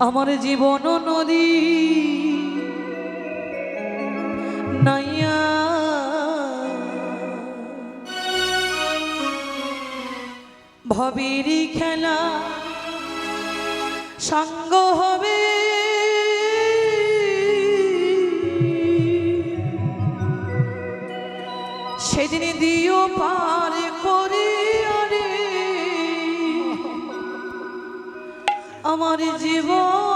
আমার জীবন নদী নাইয়া। ভবিরি খেলা সঙ্গ হবে। সেদিন দিও পার amor de voz.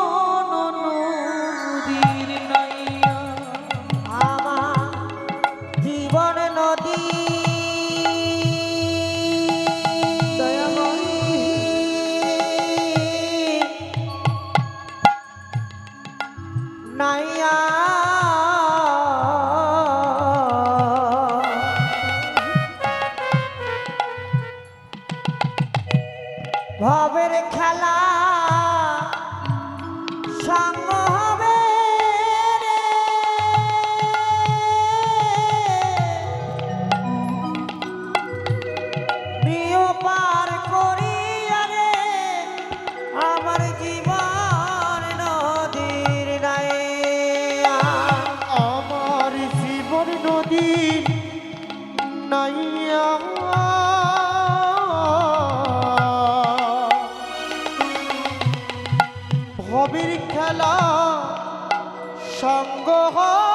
খেলা সঙ্গ হয়।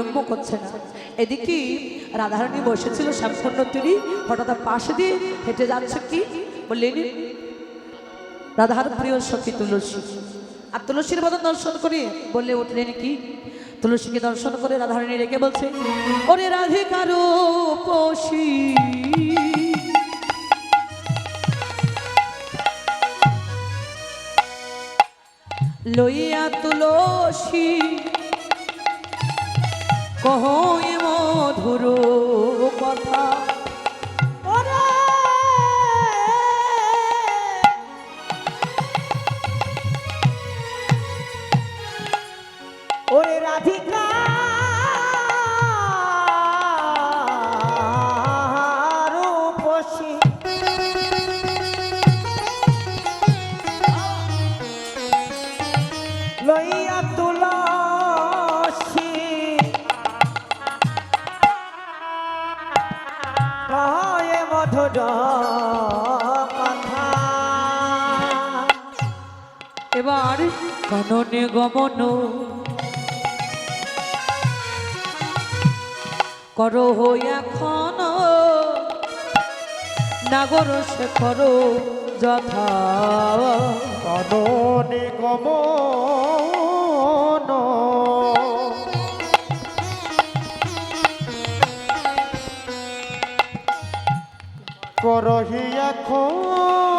বিলম্ব করছে না। এদিকে রাধারণী বসেছিল শ্যামসন্ন তিনি হঠাৎ পাশে দিয়ে হেঁটে যাচ্ছে কি? বললেন রাধার প্রিয় সখী তুলসী। আর তুলসীর মতো দর্শন করে? বললে উঠলেন কি তুলসীকে দর্শন করে রাধারণী রেখে বলছে, ওরে রাধিকারো পশী লইয়া তুলসী কহ মধুর কথা। এবার কাননে গমন। করো এখন। নাগর শেখর যথা। কাননে গমন। করহি এখন।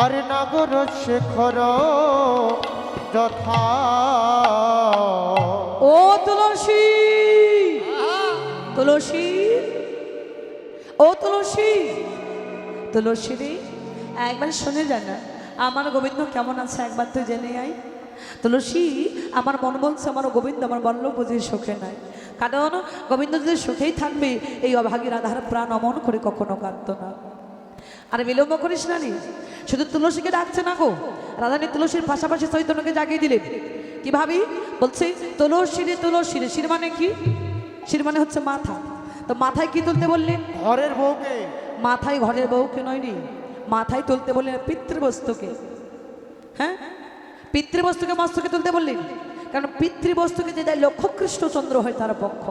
আর নাগর শেখর যথা। ও তুলসী তুলসী, ও তুলসী তুলসী রে, একবার শুনে যা না। আমার গোবিন্দ কেমন আছে একবার তুই জেনে আই তুলসী, আমার মন বলছে, আমার গোবিন্দ আমার বল্ল বুঝে সুখে নাই। কারণ গোবিন্দ যদি সুখেই থাকবে, এই অভাগী রাধার প্রাণ অমন করে কখনো কাঁদত না। আর বিলম্ব করিস না রে। শুধু তুলসীকে ডাকছে না গো। রাধানী তুলসীর পাশাপাশি চৈতন্যকে জাগিয়ে দিলেন কি ভাবি? বলছে তুলসী রে তুলসী রে শির মানে কি? শির মানে হচ্ছে মাথা। তো মাথায় কি তুলতে বললেন ঘরের বউকে। মাথায় ঘরের বউকে নয় রে। মাথায় তুলতে বললেন পিতৃবস্তুকে। হ্যাঁ? পিতৃবস্তুকে মস্তকে তুলতে বললেন কারণ পিতৃবস্তুকে যে দেয় লক্ষ্য কৃষ্ণচন্দ্র হয় তার পক্ষ।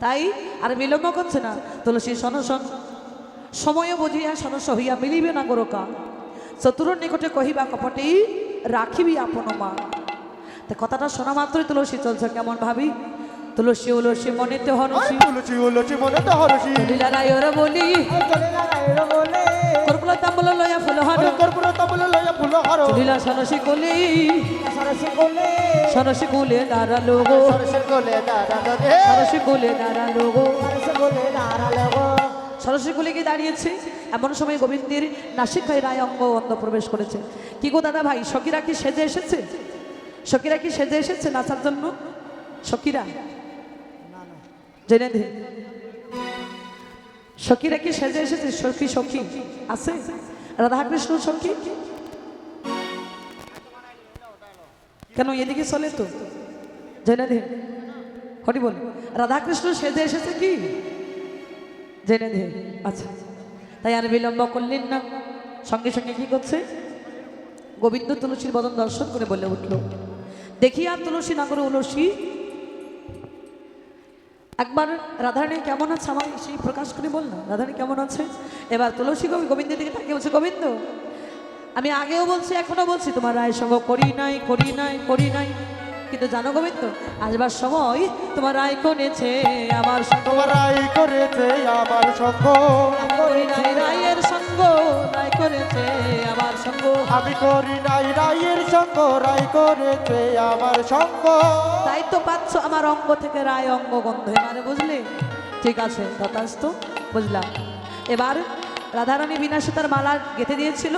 তাই আর বিলম্ব করছে না। তুলসী সনসন সময় বুঝিয়া সনস হইয়া মিলিবে না গোরকা চতুর নিকটে কহিবা কপটে রাখিবি আপন মা তো কথাটা শোনা মাত্রই তুলসী চলছে কেমন ভাবি? তুলসী উলসী মনেতে হনসী তুলসী উলসী মনে তো হরসী লীলা রায়র বলি। কর্পুলা তাম্বল লয়া ফুল হর কর্পূর তাবলে লইয়া ফুল হর লীলা সনসী কোলে। সরসে বলে সনসী কোলে দাঁড়াল গো সরসের কোলে দাঁড়ানো রে সরসী কোলে দাঁড়াল গো সরসে বলে দাঁড়াল গো সরস্বতী খুলে গিয়ে দাঁড়িয়েছে। এমন সময় গোবিন্দের নাসিক ভাই রায় অঙ্গ অন্ধ প্রবেশ করেছে। কি গো দাদা ভাই, সখীরা কি সেজে এসেছে? সখীরা কি সেজে এসেছে নাচার জন্য? সখীরা? জেনে দে সখীরা কি সেজে এসেছে? সখী সখী আছে? রাধাকৃষ্ণ সখী? কেন এদিকে চলে তো? জেনে দে হরি বল। রাধাকৃষ্ণ সেজে এসেছে কি? জেনে দে আচ্ছা। তাই আর বিলম্ব করলেন না। সঙ্গে সঙ্গে কি করছে? গোবিন্দ তুলসীর বদন দর্শন করে বলে উঠল, দেখি আর তুলসী না করে উলসী। একবার রাধারানী কেমন আছে আমার সেই প্রকাশ করে বল না। রাধারানী কেমন আছে? এবার তুলসী কবি গোবিন্দের দিকে তাকিয়ে বলছে, গোবিন্দ, আমি আগেও বলছি, এখনও বলছি, তোমার রায় সঙ্গ করি নাই করি নাই করি নাই। কিন্তু জানো গোবিন্দ আসবার সময় তোমার রায় কনেছে আমার তোমার রাই করেছে আমার সঙ্গ। করি নাই রায়ের সঙ্গ রায় করেছে আমার সঙ্গ। আমি করি নাই রায়ের সঙ্গ রাই করেছে আমার সঙ্গ। তাই তো পাচ্ছ আমার অঙ্গ থেকে রায় অঙ্গ গন্ধ। এবারে বুঝলে? ঠিক আছে তথাস্ত বুঝলাম। এবার রাধারানী বিনাশে তার মালা গেঁথে দিয়েছিল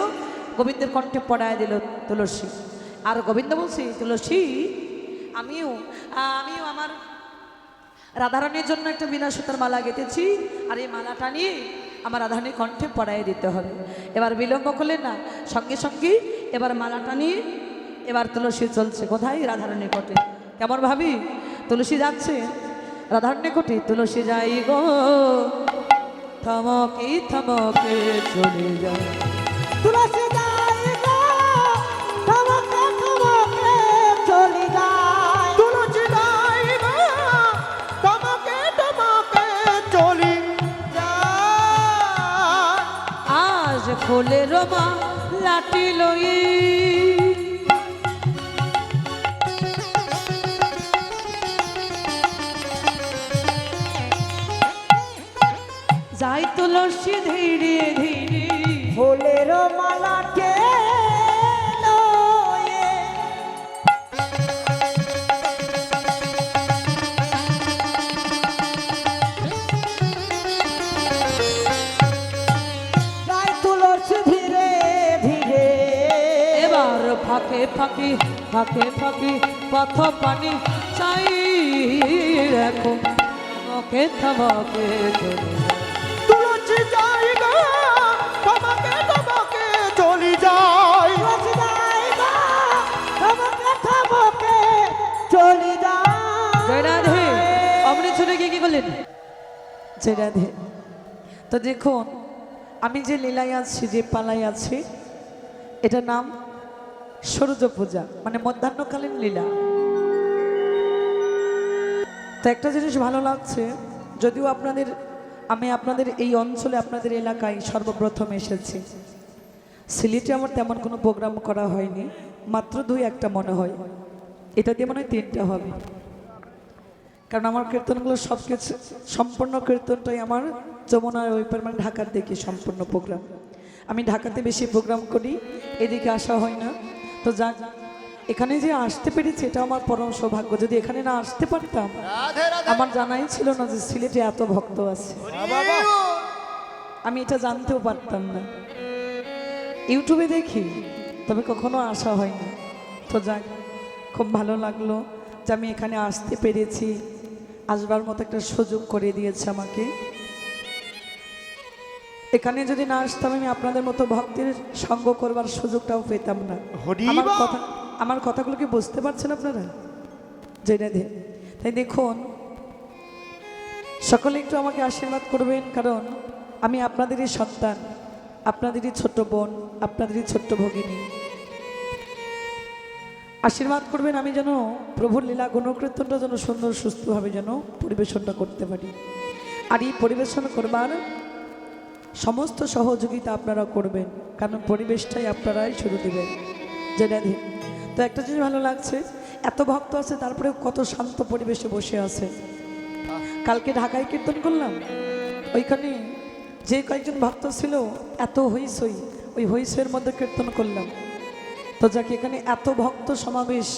গোবিন্দের কণ্ঠে পড়ায় দিল তুলসী। আর গোবিন্দ বলছি তুলসী আমিও আমিও আমার রাধারানীর জন্য একটা বিনা সুতার মালা গেঁথেছি। আর এই মালাটা নিয়ে আমার রাধারণী কণ্ঠে পড়াই দিতে হবে। এবার বিলম্ব করলেন না, সঙ্গে সঙ্গে এবার মালাটা নিয়ে এবার তুলসী চলছে কোথায়? রাধারানীর কোটে। কেমন ভাবি? তুলসী যাচ্ছে? রাধারানীর কোটে তুলসী যাই গো। থমকে থমকে চলে যায় তুলসী ফুলের মা লাটি লই। যাই তুলসী ধীরে ধীরে। ফুলের মালাকে ফাঁকে ফাঁকে ফাঁকে পথ পানি চাই রাখো ওকে থমকে চলে তুলসী জায়গা তোমাকে তোমাকে চলি যাই। চলি রাধে। ছুটে গিয়ে কি করলেন? জয় রাধে। তো দেখুন আমি যে লীলায় আছি যে পালায় আছি এটার নাম সূর্য পূজা মানে মধ্যাহ্নকালীন লীলা। তো একটা জিনিস ভালো লাগছে, যদিও আপনাদের, আমি আপনাদের এই অঞ্চলে, আপনাদের এলাকায় সর্বপ্রথম এসেছি। সিলেটে আমার তেমন কোনো প্রোগ্রাম করা হয়নি, মাত্র দুই একটা মনে হয়। এটা দিয়ে মনে হয় তিনটা হবে। কারণ আমার কীর্তনগুলো সব কিছু, সম্পূর্ণ কীর্তনটাই আমার যমুনার ওই মানে ঢাকার দিকে সম্পূর্ণ প্রোগ্রাম। আমি ঢাকাতে বেশি প্রোগ্রাম করি, এদিকে আসা হয় না। তো যা এখানে যে আসতে পেরেছি এটা আমার পরম সৌভাগ্য। যদি এখানে না আসতে পারতাম আমার জানাই ছিল না যে সিলেটে এত ভক্ত আছে। আমি এটা জানতেও পারতাম না। ইউটিউবে দেখি তবে কখনো আসা হয়নি। তো যাক খুব ভালো লাগল যে আমি এখানে আসতে পেরেছি। আসবার মতো একটা সুযোগ করে দিয়েছে আমাকে। এখানে যদি না আসতাম আমি আপনাদের মতো ভক্তের সঙ্গ করবার সুযোগটাও পেতাম না। আমার কথা আমার কথাগুলো কি বুঝতে পারছেন আপনারা? জেনে দে তাই দেখুন সকলে একটু আমাকে আশীর্বাদ করবেন কারণ আমি আপনাদেরই সন্তান আপনাদেরই ছোট্ট বোন আপনাদেরই ছোট্ট ভগিনী। আশীর্বাদ করবেন আমি যেন প্রভুর লীলা গুণকীর্তনটা যেন সুন্দর সুস্থভাবে যেন পরিবেশনটা করতে পারি। আর এই পরিবেশন করবার সমস্ত সহযোগিতা আপনারা করবেন, কারণ পরিবেশটাই আপনারাই শুরু দেবেন। জেনে দিন তো একটা জিনিস ভালো লাগছে, এত ভক্ত আছে তারপরে কত শান্ত পরিবেশে বসে আছে। কালকে ঢাকায় কীর্তন করলাম, ওইখানে যে কয়েকজন ভক্ত ছিল, এত হইসই ওই হইসইয়ের মধ্যে কীর্তন করলাম। তো যাকে, এখানে এত ভক্ত সমাবেশ,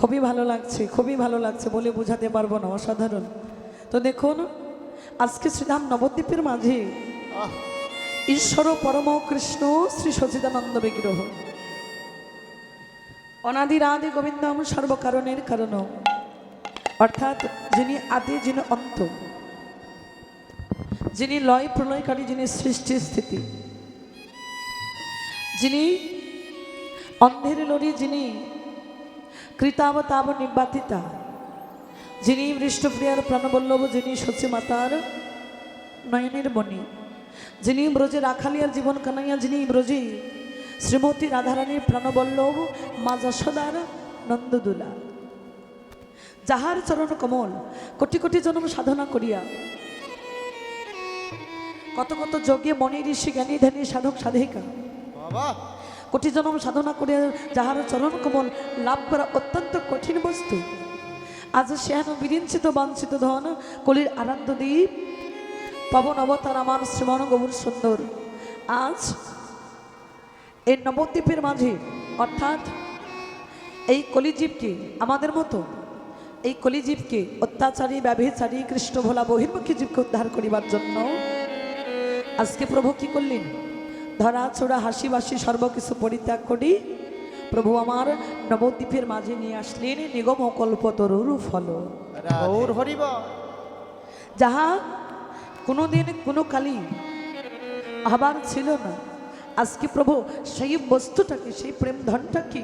খুবই ভালো লাগছে, খুবই ভালো লাগছে বলে বোঝাতে পারব না, অসাধারণ। তো দেখুন আজকে শ্রীধাম নবদ্বীপের মাঝে ঈশ্বর পরম কৃষ্ণ শ্রী সচিদানন্দ বিগ্রহ। অনাদির আদি গোবিন্দম সর্বকারণের কারণ। অর্থাৎ যিনি আদি যিনি অন্ত। যিনি লয় প্রলয়কারী যিনি সৃষ্টি স্থিতি। যিনি অন্ধের লড়ি যিনি কৃতাবতাব নির্বাতিতা। যিনি বৃষ্টপ্রিয়ার প্রাণবল্লভ যিনি সচি মাতার নয়নের মণি যিনি ব্রজে রাখালিয়ার জীবন কানাইয়া যিনি ব্রজে শ্রীমতী রাধারানীর প্রাণবল্লভ মা যশোদার নন্দদুলা। যাহার চরণ কমল কোটি কোটি জন্ম সাধনা করিয়া কত কত যজ্ঞে মনি ঋষি জ্ঞানী ধ্যানী সাধক সাধিকা কোটি জন্ম সাধনা করে যাহার চরণ কমল লাভ করা অত্যন্ত কঠিন বস্তু। আজ সেহান বিরিঞ্চিত বাঞ্ছিত ধন, কলির আরাধ্য দ্বীপ, পবন অবতার আমার শ্রীমন গৌর সুন্দর। আজ এই নবদ্বীপের মাঝে, অর্থাৎ এই কলিজীবকে আমাদের মতো, এই কলিজীবকে অত্যাচারী, ব্যভিচারী কৃষ্ণ ভোলা বহির্মুখী জীবকে উদ্ধার করিবার জন্য আজকে প্রভু কি করলেন? ধরা, ছোড়া, হাসি, বাসি, সর্বকিছু পরিত্যাগ করি। প্রভু আমার নবদ্বীপের মাঝে নিয়ে আসলেন নিগম কল্প তরুর ফল গৌর হরিব। যাহা কোনোদিন কোনো কালি আবার ছিল না। আজকে প্রভু সেই বস্তুটাকে সেই প্রেম ধনটাকে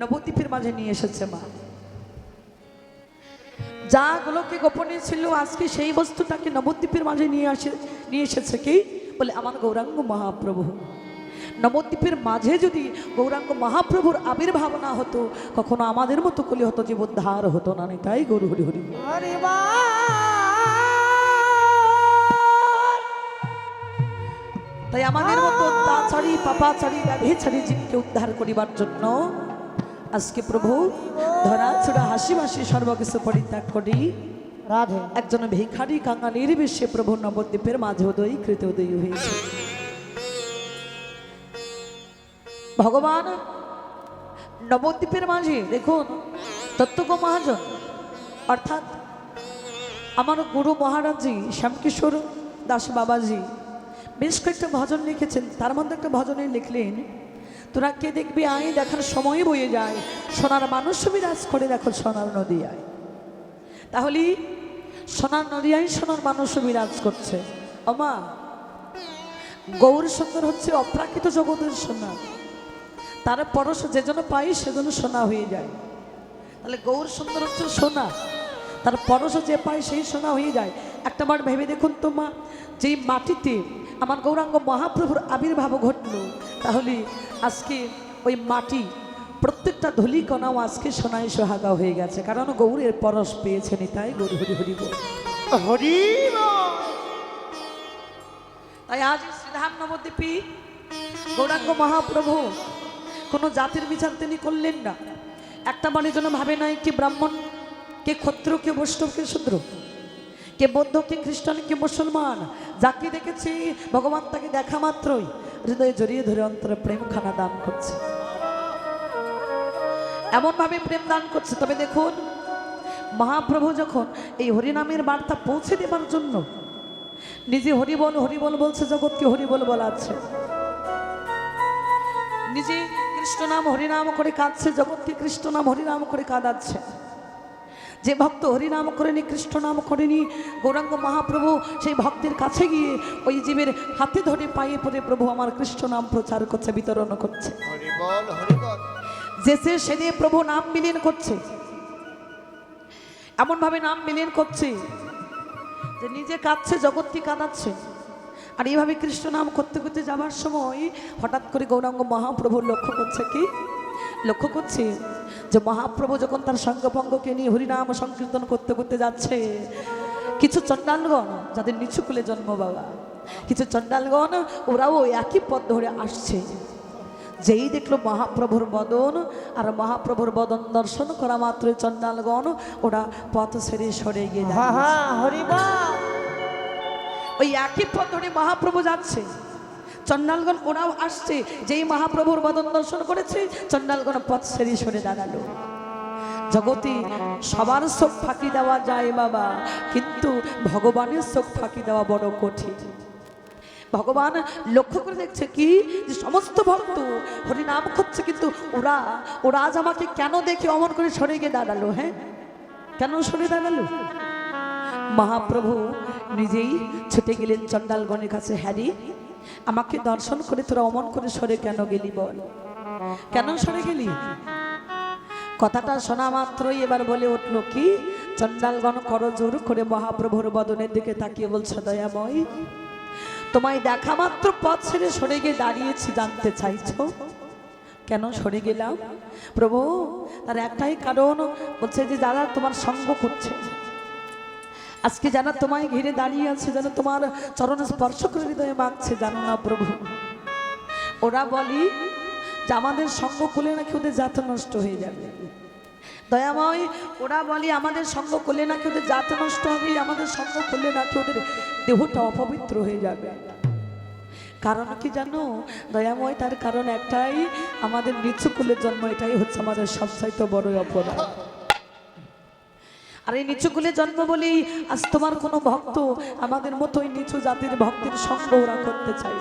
নবদ্বীপের মাঝে নিয়ে এসেছে মা। যাগুলোকে গোপনে ছিল আজকে সেই বস্তুটাকে নবদ্বীপের মাঝে নিয়ে আসে নিয়ে এসেছে কি? বলে আমার গৌরাঙ্গ মহাপ্রভু। নবদ্বীপের মাঝে যদি গৌরাঙ্গ মহাপ্রভুর আবির্ভাব না হতো কখনো আমাদের মতো কলি হতো জীবোদ্ধার হতো না তাই গরু হরি হরি। তাই আমাদের মতো অনাচারী পাপাচারী ছাড়ি জীবকে উদ্ধার করিবার জন্য আজকে প্রভু ধরা ছোড়া হাসি মাসি সর্বকিছু পরিত্যাগ করি। রাধে। একজন ভিখারি কাঙ্গা নির্বিশে প্রভু নবদ্বীপের মাঝে উদয়ী কৃত উদয়ী হয়েছে ভগবান, নবদ্বীপের মাঝে, দেখুন তত্ত্বগ মহাজন, অর্থাৎ আমার গুরু মহারাজজি শ্যামকিশোর দাস বাবাজি, বেশ কয়েকটা ভজন লিখেছেন, তার মধ্যে একটা ভজনে লিখলেন, তোরা কে দেখবি আয়, দেখার সময় বয়ে যায়, সোনার মানুষ বিরাজ করে, দেখো সোনার নদী আয়। তাহলে, সোনার নদিয়ায় সোনার মানুষ বিরাজ করছে। অমা গৌর সুন্দর হচ্ছে অপ্রাকৃত জগতের সোনা তার পরশ যে জন্য পাই সেজন্য সোনা হয়ে যায়। তাহলে গৌর সুন্দর হচ্ছে সোনা। তার পরশ যে পায় সেই সোনা হয়ে যায়। একটা বার ভেবে দেখুন তো মা যেই মাটিতে আমার গৌরাঙ্গ মহাপ্রভুর আবির্ভাব ঘটলো তাহলে আজকে ওই মাটি প্রত্যেকটা ধুলিকণাও আজকে সোনায় সোহাগা হয়ে গেছে। কারণ গৌরের পরশ পেয়েছেন তাই গৌর হরি হরি বল। হরি তাই আজ শ্রীধাম নবদ্বীপী গৌরাঙ্গ মহাপ্রভু কোনো জাতির বিচার তিনি করলেন না। একটা বাণীর জন্য ভাবে নাই কি ব্রাহ্মণ, কে ক্ষত্র কে বৈষ্ণব, কে শূদ্র, কে বৌদ্ধ, কে খ্রিস্টান, কে মুসলমান। যাকে দেখেছি, ভগবান তাকে দেখা মাত্রই। হৃদয়ে জড়িয়ে ধরে অন্তরে প্রেমখানা দান করছে। এমনভাবে প্রেম দান করছে। তবে দেখুন, মহাপ্রভু যখন এই হরিনামের বার্তা পৌঁছে দেবার জন্য নিজে হরিবল হরিবল বলছে, জগৎকে হরিবল বলাচ্ছে নিজে কৃষ্ণ নাম হরিনাম করে কাঁদছে জগৎকে কৃষ্ণ নাম হরিনাম করে কাঁদাচ্ছে। যে ভক্ত হরিনাম করেনি কৃষ্ণ নাম করেনি গৌরাঙ্গ মহাপ্রভু সেই ভক্তের কাছে গিয়ে ওই জীবের হাতে ধরে পায়ে পড়ে প্রভু আমার কৃষ্ণ নাম প্রচার করছে বিতরণ করছে। যে সে সেদে প্রভু নাম মিলিন করছে। এমনভাবে নাম মিলিন করছে যে নিজে কাঁদছে জগৎকে কাঁদাচ্ছে। আর এইভাবে কৃষ্ণ নাম করতে করতে যাবার সময় হঠাৎ করে গৌরাঙ্গ মহাপ্রভু লক্ষ্য করছে কি? লক্ষ্য করছে যে মহাপ্রভু যখন তার সঙ্গভঙ্গকে নিয়ে হরিনাম সংকীর্তন করতে করতে যাচ্ছে কিছু চণ্ডালগণ যাদের নিচু কুলে জন্ম বাবা কিছু চণ্ডালগণ ওরাও একই পথ ধরে আসছে। যেই দেখল মহাপ্রভুর বদন আর মহাপ্রভুর বদন দর্শন করা মাত্র চণ্ডালগণ ওরা পথ সেরে সরে গিয়ে হা দাঁড়িয়েছে। হরিবা ওই একই পথ ধরে মহাপ্রভু যাচ্ছে। চণ্ডালগণ ওরাও আসছে, যেই মহাপ্রভুর বদন দর্শন করেছে চণ্ডালগণ পথ ছেড়ে সরে দাঁড়াল। জগতে সবার চোখ ফাঁকি দেওয়া যায় বাবা, কিন্তু ভগবানের চোখ ফাঁকি দেওয়া বড় কঠিন। ভগবান লক্ষ্য করে দেখছে কি, যে সমস্ত ভক্ত হরিনাম করছে, কিন্তু ওরা ওরা আজ আমাকে কেন দেখে অমন করে সরে গিয়ে দাঁড়াল হ্যাঁ? কেন সরে দাঁড়াল? মহাপ্রভু নিজেই ছুটে গেলেন চণ্ডালগণের কাছে, হ্যারি, আমাকে দর্শন করে তোরা অমন করে সরে কেন গেলি বল? কেন সরে গেলি? কথাটা শোনা মাত্রই এবার বলে উঠল, কি? চণ্ডালগণ করজোর করে মহাপ্রভুর বদনের দিকে তাকিয়ে বলছে, দয়াময়, তোমায় দেখা মাত্র পথ ছেড়ে সরে গিয়ে দাঁড়িয়েছি, জানতে চাইছো? কেন সরে গেলাম? প্রভু, তার একটাই কারণ বলছে যে যারা তোমার সঙ্গ করছে আজকে যারা তোমায় ঘিরে দাঁড়িয়ে আছে, যেন তোমার চরণ স্পর্শ করে হৃদয়ে মাগছে জানো না প্রভু। ওরা বলি যে আমাদের সঙ্গ খুলে নাকি ওদের জাত নষ্ট হয়ে যাবে। দয়াময়, ওরা বলি আমাদের সঙ্গ করলে নাকি ওদের জাত নষ্ট হবে, আমাদের সঙ্গ করলে নাকি ওদের দেহটা অপবিত্র হয়ে যাবে। কারণ কি জানো, দয়াময়, তার কারণ একটাই, আমাদের নিচু কুলের জন্ম, এটাই হচ্ছে আমাদের সবচাইতে বড় অপরাধ। আর এই নিচু কুলে জন্ম বলেই আজ তোমার কোনো ভক্ত আমাদের মতোই নিচু জাতির ভক্তের সঙ্গ ওরা করতে চাই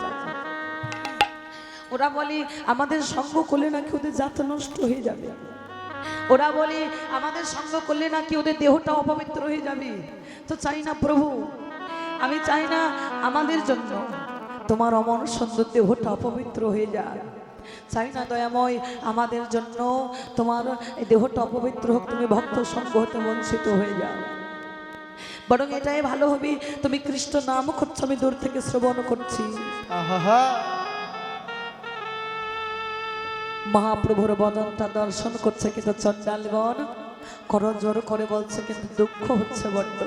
ওরা বলে, আমাদের সঙ্গ করলে নাকি ওদের জাত নষ্ট হয়ে যাবে। ওরা বলে, আমাদের সঙ্গ করলে নাকি ওদের দেহটা অপবিত্র হয়ে যাবে। তো চাই না প্রভু, আমি চাই না আমাদের জন্য তোমার অমন সুন্দর দেহটা অপবিত্র হয়ে যায় চাই না দয়াময় আমাদের জন্য তোমার এই দেহটা অপবিত্র হোক তুমি ভক্ত সঙ্গ হতে বঞ্চিত হয়ে যাও। বরং এটাই ভালো হবে তুমি কৃষ্ণ নাম করছ আমি দূর থেকে শ্রবণ করছি। মহাপ্রভুর বদনটা দর্শন করছে কিন্তু চণ্ডালগণ করজোর করে বলছে কিন্তু দুঃখ হচ্ছে বড্ড।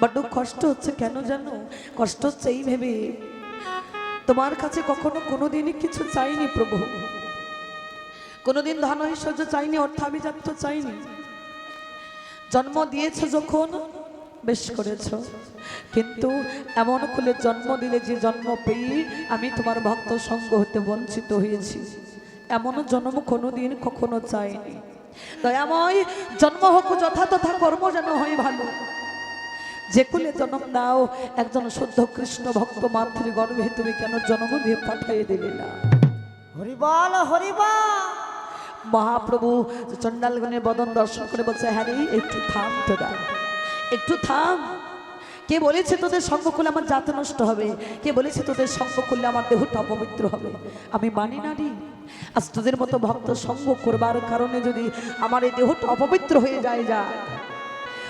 বড্ড কষ্ট হচ্ছে কেন জানো? কষ্ট হচ্ছে এই ভেবে। তোমার কাছে কখনো কোনোদিনই কিছু চাইনি প্রভু। কোনোদিন ধন ঐশ্বর্য চাইনি, অর্থাভিজাত্য চাইনি। জন্ম দিয়েছ যখন, বেশ করেছ। কিন্তু এমন খুলে জন্ম দিলে যে জন্ম পেয়ে আমি তোমার ভক্ত সঙ্গ হতে বঞ্চিত হয়েছি। এমন জন্ম কোনোদিন কখনো চাইনি। দয়াময়, জন্ম হোক যথা তথা কর্ম যেন হয় ভালো। যে কুলে জন্ম দাও একজন শুদ্ধ কৃষ্ণ ভক্ত মাতৃ গর্ভে তুমি কেন জন্ম দিয়ে পাঠিয়ে দিলে না? হরিবল হরিবল মহাপ্রভু চণ্ডালগণের বদন দর্শন করে বলছে হ্যাঁ রে একটু থাম তোরা একটু থাম। কে বলেছে তোদের সঙ্গ করলে আমার জাত নষ্ট হবে? কে বলেছে তোদের সঙ্গ করলে আমার দেহটা অপবিত্র হবে? আমি মানি না রে। আজ তোদের মতো ভক্ত সঙ্গ করবার কারণে যদি আমার এই দেহটা অপবিত্র হয়ে যায় যা।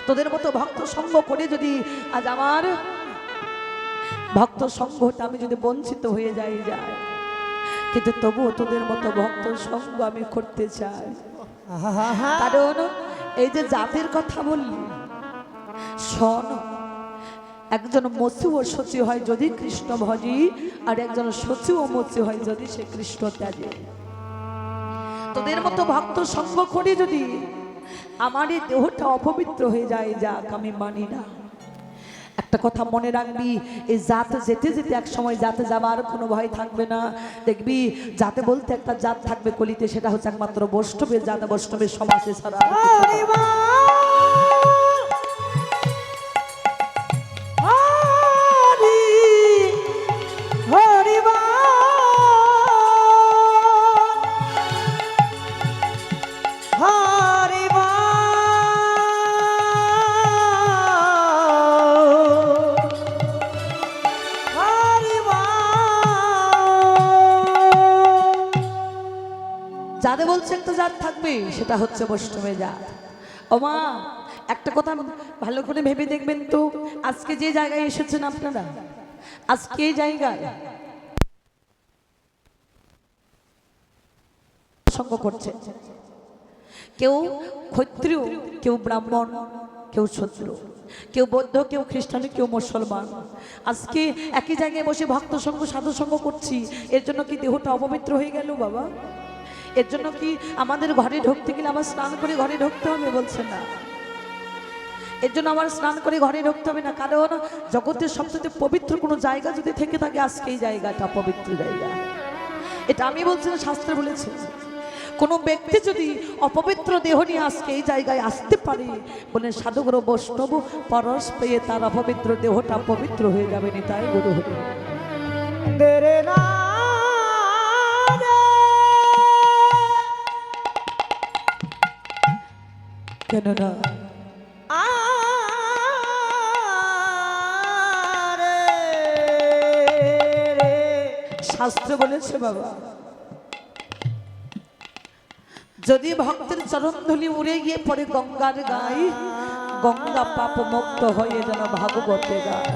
তোদের মতো ভক্ত সঙ্গ করে যদি আজ আমার ভক্ত সঙ্গটা আমি যদি বঞ্চিত হয়ে যাই, যায়। কিন্তু তবুও তোদের মতো ভক্ত সঙ্গ আমি করতে চাই। কারণ এই যে জাতের কথা বললি, শোন, একজন মসু ও সচি হয় যদি কৃষ্ণ ভজি, আর একজন সচি ও মচি হয় যদি সে কৃষ্ণ ত্যাজে তোদের মতো ভক্ত সঙ্গ করে যদি আমার এই দেহটা অপবিত্র হয়ে যায়, যাক, আমি মানি না। একটা কথা মনে রাখবি, এই জাত যেতে যেতে এক সময় জাতে যাবার কোনো ভয় থাকবে না। দেখবি, জাতে বলতে একটা জাত থাকবে কলিতে, সেটা হচ্ছে একমাত্র বৈষ্ণবের জাত, বৈষ্ণবের সমাজে ছাড়া যাদের বলছে একটা জাত থাকবে, সেটা হচ্ছে বৈষ্ণবের জাত। ও মা একটা কথা ভালো করে ভেবে দেখবেন তো, আজকে যে জায়গায় এসেছেন আপনারা? আজকে এই জায়গায়? সঙ্গ করছে। কেউ ক্ষত্রিয়, কেউ ব্রাহ্মণ, কেউ শত্রু, কেউ বৌদ্ধ, কেউ খ্রিস্টান, কেউ মুসলমান। আজকে একই জায়গায় বসে ভক্ত সঙ্গ, সাধু সঙ্গ করছি, এর জন্য কি দেহটা অপবিত্র হয়ে গেল বাবা? এর জন্য কি আমাদের ঘরে ঢুকতে গেলে আবার স্নান করে ঘরে ঢুকতে হবে বলছে না। এর জন্য আমার স্নান করে ঘরে ঢুকতে হবে না, কারণ জগতের সবচেয়ে পবিত্র কোনো জায়গা যদি থেকে থাকে, আজকে এই জায়গাটা পবিত্র জায়গা। এটা আমি বলছি না, শাস্ত্রে বলেছে। কোনো ব্যক্তি যদি অপবিত্র দেহ নিয়ে আজকে এই জায়গায় আসতে পারে, বলে সাধুগুরু বৈষ্ণব পরশ পেয়ে তার অপবিত্র দেহটা পবিত্র হয়ে যাবে তাই গুরু হরি। তেরে না কেননা শাস্ত্র বলেছে বাবা, যদি ভক্তের চরণ চরণধুলি উড়ে গিয়ে পরে গঙ্গার গায়ে, গঙ্গা পাপ মুক্ত হয়ে যেন ভাগবতে গায়।